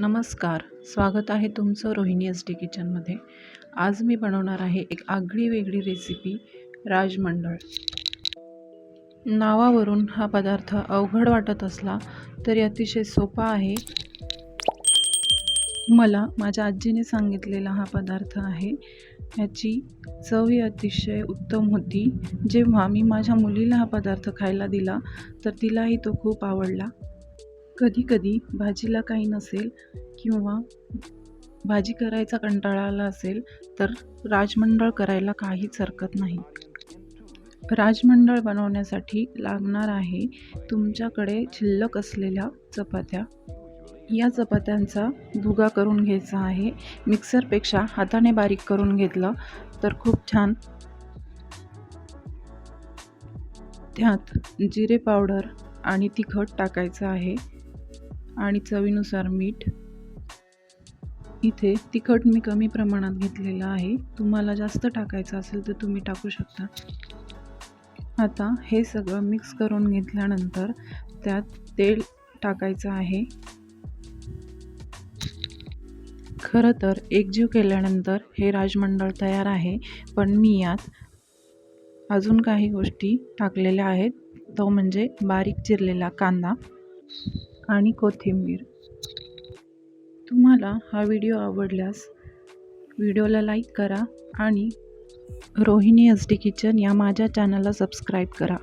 नमस्कार. स्वागत आहे तुमचं रोहिणी एस डी किचनमध्ये आज मी बनवणार आहे एक आगळी वेगळी रेसिपी राजमंडळ. नावावरून हा पदार्थ अवघड वाटत असला तरी अतिशय सोपा आहे. मला माझ्या आजीने सांगितलेला हा पदार्थ आहे. ह्याची चवही अतिशय उत्तम होती. जेव्हा मी माझ्या मुलीला हा पदार्थ खायला दिला तर तिलाही तो खूप आवडला. कधी कधी भाजीला काही नसेल किंवा भाजी करायचा कंटाळा आला असेल तर राजमंडळ करायला काहीच हरकत नाही. राजमंडळ बनवण्यासाठी लागणार आहे तुमच्याकडे शिल्लक असलेल्या चपात्या. या चपात्यांचा भुगा करून घ्यायचा आहे. मिक्सरपेक्षा हाताने बारीक करून घेतलं तर खूप छान. त्यात जिरे पावडर आणि तिखट टाकायचं आहे. आणि चवीनुसार मीठ. इथे तिखट मी कमी प्रमाणात घेतलेलं आहे. तुम्हाला जास्त टाकायचं असेल तर तुम्ही टाकू शकता. आता हे सगळं मिक्स करून घेतल्यानंतर त्यात तेल टाकायचं आहे. खरं तर एकजीव केल्यानंतर हे राजमंडळ तयार आहे पण मी यात अजून काही गोष्टी टाकलेल्या आहेत. तो म्हणजे बारीक चिरलेला कांदा. आणि कोथिंबीर. तुम्हाला हा व्हिडिओ आवडल्यास व्हिडिओला लाईक करा आणि रोहिणी एस डी किचन या माझ्या चॅनलला सबस्क्राईब करा.